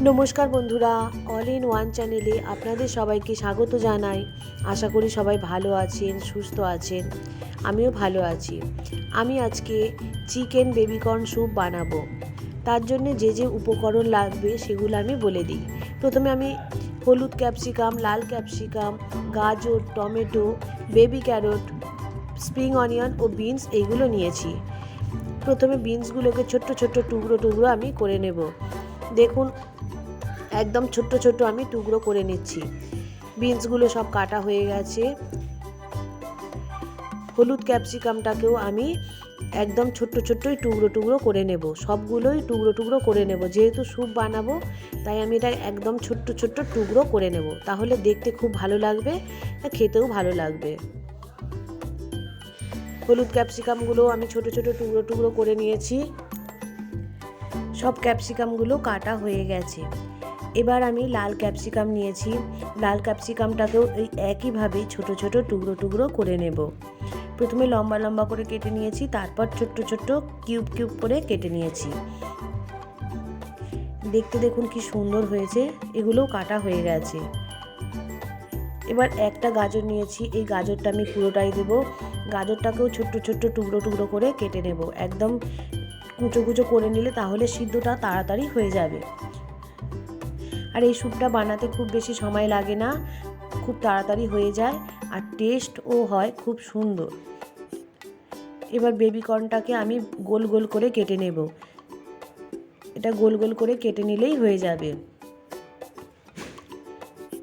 নমস্কার বন্ধুরা all in one চ্যানেলে আপনাদের সবাইকে স্বাগত জানাই। আশা করি সবাই ভালো আছেন, সুস্থ আছেন। আমিও ভালো আছি। আমি আজকে চিকেন বেবিকর্ন স্যুপ বানাবো। তার জন্য যে যে উপকরণ লাগবে সেগুলো আমি বলে দিই। প্রথমে আমি হলুদ ক্যাপসিকাম, লাল ক্যাপসিকাম, গাজর, tomato, baby carrot, spring onion ও বিনস এইগুলো নিয়েছি। প্রথমে বিনসগুলোকে ছোট্ট ছোট্ট টুকরো টুকরো আমি করে নেব। দেখুন, একদম ছোট্ট ছোট্ট আমি টুকরো করে নিচ্ছি। বিনসগুলো সব কাটা হয়ে গেছে। হলুদ ক্যাপসিকামটাকেও আমি একদম ছোট্ট ছোট্টই টুকরো টুকরো করে নেব। সবগুলোই টুকরো টুকরো করে নেব। যেহেতু স্যুপ বানাবো, তাই আমি এটা একদম ছোট্ট ছোট্ট টুকরো করে নেব। তাহলে দেখতে খুব ভালো লাগবে খেতেও ভালো লাগবে। হলুদ ক্যাপসিকামগুলো আমি ছোট ছোট টুকরো টুকরো করে নিয়েছি। সব ক্যাপসিকামগুলো কাটা হয়ে গেছে। এবার আমি লাল ক্যাপসিকাম নিয়েছি। লাল ক্যাপসিকামটাকেও এই একইভাবে ছোট ছোট টুকরো টুকরো করে নেব। প্রথমে লম্বা লম্বা করে কেটে নিয়েছি, তারপর ছোট্ট ছোট্ট কিউব কিউব করে কেটে নিয়েছি। দেখতে দেখুন কি সুন্দর হয়েছে, এগুলোও কাটা হয়ে গেছে। এবার একটা গাজর নিয়েছি, এই গাজরটা আমি পুরোটাই দেব। গাজরটাকেও ছোট্ট ছোট্ট টুকরো টুকরো করে কেটে নেব। একদম কুচো কুচো করে নিলে তাহলে সিদ্ধটা তাড়াতাড়ি হয়ে যাবে। আর এই স্যুপটা বানাতে খুব বেশি সময় লাগে না, খুব তাড়াতাড়ি হয়ে যায় আর টেস্টও হয় খুব সুন্দর। এবার বেবিকর্নটাকে আমি গোল গোল করে কেটে নেব। এটা গোল গোল করে কেটে নিলেই হয়ে যাবে।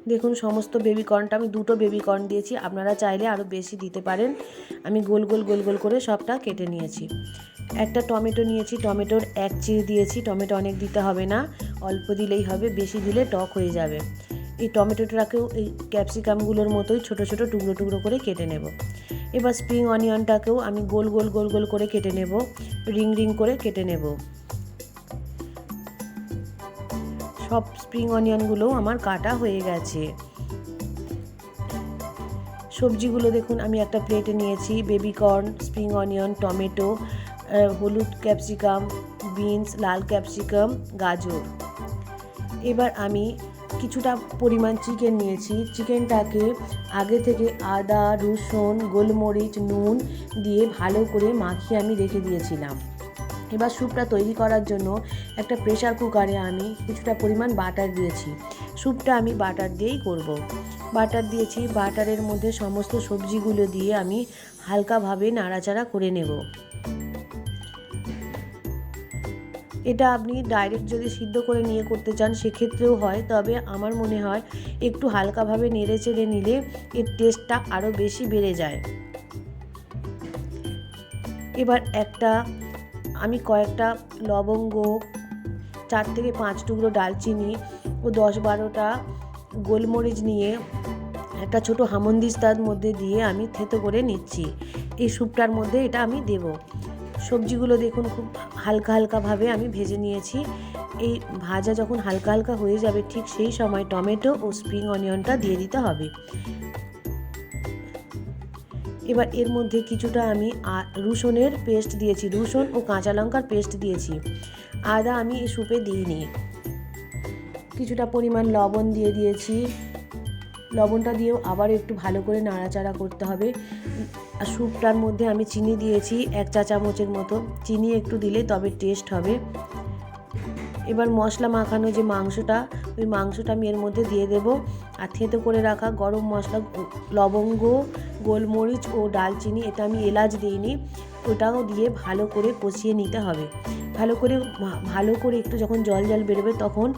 দেখুন, সমস্ত বেবি কর্নটা আমি দুটো বেবি কর্ন দিয়েছি। আপনারা চাইলে আরও বেশি দিতে পারেন। আমি গোল গোল গোল গোল করে সবটা কেটে নিয়েছি। একটা টমেটো নিয়েছি, টমেটোর এক চিড় দিয়েছি। টমেটো অনেক দিতে হবে না, অল্প দিলেই হবে, বেশি দিলে টক হয়ে যাবে। এই টমেটোটাকেও এই ক্যাপসিকামগুলোর মতোই ছোট ছোট, টুকরো টুকরো করে কেটে নেব। এবার স্প্রিং অনিয়নটাকেও আমি গোল গোল গোল গোল করে কেটে নেব। রিং রিং করে কেটে নেব। সব স্প্রিং অনিয়নগুলোও আমার কাটা হয়ে গেছে। সবজিগুলো দেখুন, আমি একটা প্লেটে নিয়েছি baby corn spring onion tomato হলুদ ক্যাপসিকাম বিনস লাল ক্যাপসিকাম গাজর। এবার আমি কিছুটা পরিমাণ চিকেন নিয়েছি। চিকেনটাকে আগে থেকে আদা, রসুন, গোলমরিচ, নুন দিয়ে ভালো করে মাখিয়ে আমি রেখে দিয়েছিলাম। এবার স্যুপটা তৈরি করার জন্য একটা প্রেশার কুকারে আমি কিছুটা পরিমাণ বাটার দিয়েছি। স্যুপটা আমি বাটার দিয়েই করব। বাটার দিয়েছি বাটারের মধ্যে সমস্ত সবজিগুলো দিয়ে আমি হালকাভাবে নাড়াচাড়া করে নেব। এটা আপনি ডাইরেক্ট যদি সিদ্ধ করে নিয়ে করতে চান, সেক্ষেত্রেও হয়, তবে আমার মনে হয় একটু হালকাভাবে নেড়ে চেড়ে নিলে এর টেস্টটা আরও বেশি বেড়ে যায়। এবার একটা আমি কয়েকটা লবঙ্গ, চার থেকে পাঁচ টুকরো ডালচিনি ও দশ বারোটা গোলমরিচ নিয়ে একটা ছোট হামন্দিস্তার মধ্যে দিয়ে আমি থেতো করে নিচ্ছি। এই স্যুপটার মধ্যে এটা আমি দেব। সবজিগুলো দেখুন খুব হালকা হালকাভাবে আমি ভেজে নিয়েছি। এই ভাজা যখন হালকা হালকা হয়ে যাবে, ঠিক সেই সময় টমেটো ও স্প্রিং অনিয়নটা দিয়ে দিতে হবে। এবার এর মধ্যে কিছুটা আমি রসুনের পেস্ট দিয়েছি, রসুন ও কাঁচা লঙ্কার পেস্ট দিয়েছি। আদা আমি এই স্যুপে দিইনি। কিছুটা পরিমাণ লবণ দিয়ে দিয়েছি। লবণটা দিয়েও আবার একটু ভালো করে নাড়াচাড়া করতে হবে। আর স্যুপটার মধ্যে আমি চিনি দিয়েছি, এক চা চামচের মতো। চিনি একটু দিলে তবে টেস্ট হবে। এবার মশলা মাখানো যে মাংসটা, ওই মাংসটা আমি এর মধ্যে দিয়ে দেব। আর থেতো করে রাখা গরম মশলা, লবঙ্গ, গোলমরিচ ও ডালচিনি, এটা আমি এলাচ দিইনি, ওটাও দিয়ে ভালো করে কষিয়ে নিতে হবে। ভালো করে ভালো করে একটু যখন জল জল বেরোবে তখন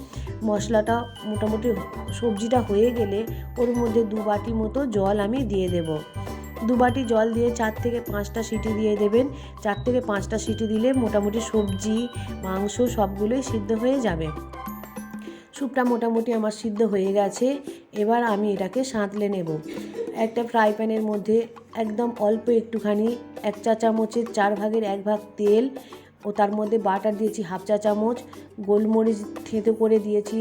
মশলাটা মোটামুটি সবজিটা হয়ে গেলে ওর মধ্যে দু বাটি মতো জল আমি দিয়ে দেব। দু বাটি জল দিয়ে চার থেকে পাঁচটা সিটি দিয়ে দেবেন। চার থেকে পাঁচটা সিটি দিলে মোটামুটি সবজি, মাংস সবগুলোই সিদ্ধ হয়ে যাবে। স্যুপটা মোটামুটি আমার সিদ্ধ হয়ে গেছে। এবার আমি এটাকে সাঁতলে নেব। একটা ফ্রাই প্যানের মধ্যে একদম অল্প একটুখানি এক চা চামচের চার ভাগের এক ভাগ তেল ও তার মধ্যে বাটার দিয়েছি হাফ চা চামচ, গোলমরিচ থেঁতো করে দিয়েছি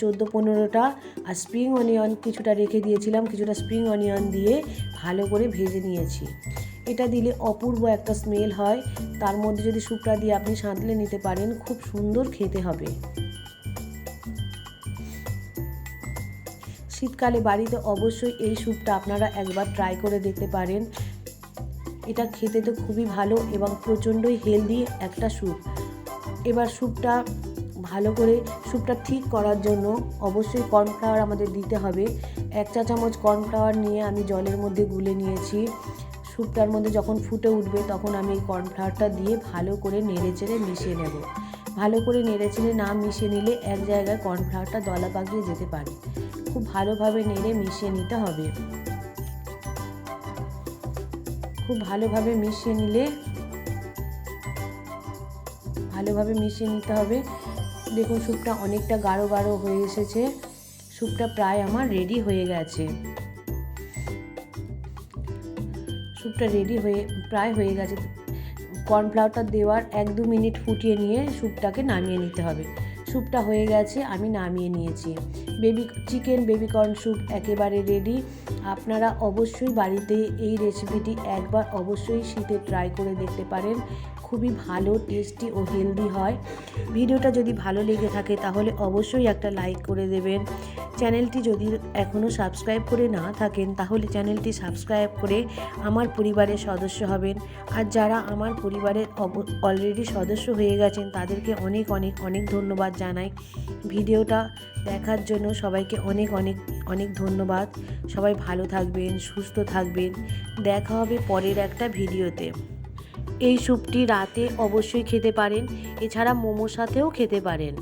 চোদ্দ পনেরোটা, আর স্প্রিং অনিয়ন কিছুটা রেখে দিয়েছিলাম, কিছুটা স্প্রিং অনিয়ন দিয়ে ভালো করে ভেজে নিয়েছি। এটা দিলে অপূর্ব একটা স্মেল হয়। তার মধ্যে যদি শুকটা দিয়ে আপনি সাঁতলে নিতে পারেন, খুব সুন্দর খেতে হবে। শীতকালে বাড়িতে অবশ্যই এই স্যুপটা আপনারা একবার ট্রাই করে দেখতে পারেন। এটা খেতে তো খুবই ভালো এবং প্রচণ্ডই হেলদি একটা স্যুপ এবার স্যুপটা ভালো করে স্যুপটা ঠিক করার জন্য অবশ্যই কর্নফ্লাওয়ার আমাদের দিতে হবে। এক চা চামচ কর্নফ্লাওয়ার নিয়ে আমি জলের মধ্যে গুলে নিয়েছি। স্যুপটার মধ্যে যখন ফুটে উঠবে তখন আমি এই কর্নফ্লাওয়ারটা দিয়ে ভালো করে নেড়ে চেড়ে মিশিয়ে নেব। ভালো করে নেড়ে চেড়ে না মিশিয়ে নিলে এক জায়গায় কর্নফ্লাওয়ারটা দলা পাকিয়ে যেতে পারে। খুব ভালোভাবে নেড়ে মিশিয়ে নিতে হবে। খুব ভালোভাবে মিশিয়ে নিলে, ভালোভাবে মিশিয়ে নিতে হবে। দেখুন, স্যুপটা অনেকটা গাঢ় গাঢ় হয়ে এসেছে। স্যুপটা প্রায় আমার রেডি হয়ে গেছে। স্যুপটা রেডি হয়ে, প্রায় হয়ে গেছে। কর্নফ্লাওয়ারটা দেওয়ার এক দু মিনিট ফুটিয়ে নিয়ে স্যুপটাকে নামিয়ে নিতে হবে। স্যুপটা হয়ে গেছে, আমি নামিয়ে নিয়েছি। Baby chicken baby corn soup একেবারে রেডি আপনারা অবশ্যই বাড়িতে এই রেসিপিটি একবার অবশ্যই শীতে ট্রাই করে দেখতে পারেন। খুবই ভালো টেস্টি ও হেলদি হয়। ভিডিওটা যদি ভালো লেগে থাকে, তাহলে অবশ্যই একটা লাইক করে দেবেন। চ্যানেলটি যদি এখনও সাবস্ক্রাইব করে না থাকেন, তাহলে চ্যানেলটি সাবস্ক্রাইব করে আমার পরিবারের সদস্য হবেন। আর যারা আমার পরিবারের অলরেডি সদস্য হয়ে গেছেন, তাদেরকে অনেক অনেক অনেক ধন্যবাদ জানাই। ভিডিওটা দেখার জন্য সবাইকে অনেক অনেক অনেক ধন্যবাদ। সবাই ভালো থাকবেন, সুস্থ থাকবেন। দেখা হবে পরের একটা ভিডিওতে। এই স্যুপটি রাতে অবশ্যই খেতে পারেন। এছাড়া মোমোর সাথেও খেতে পারেন।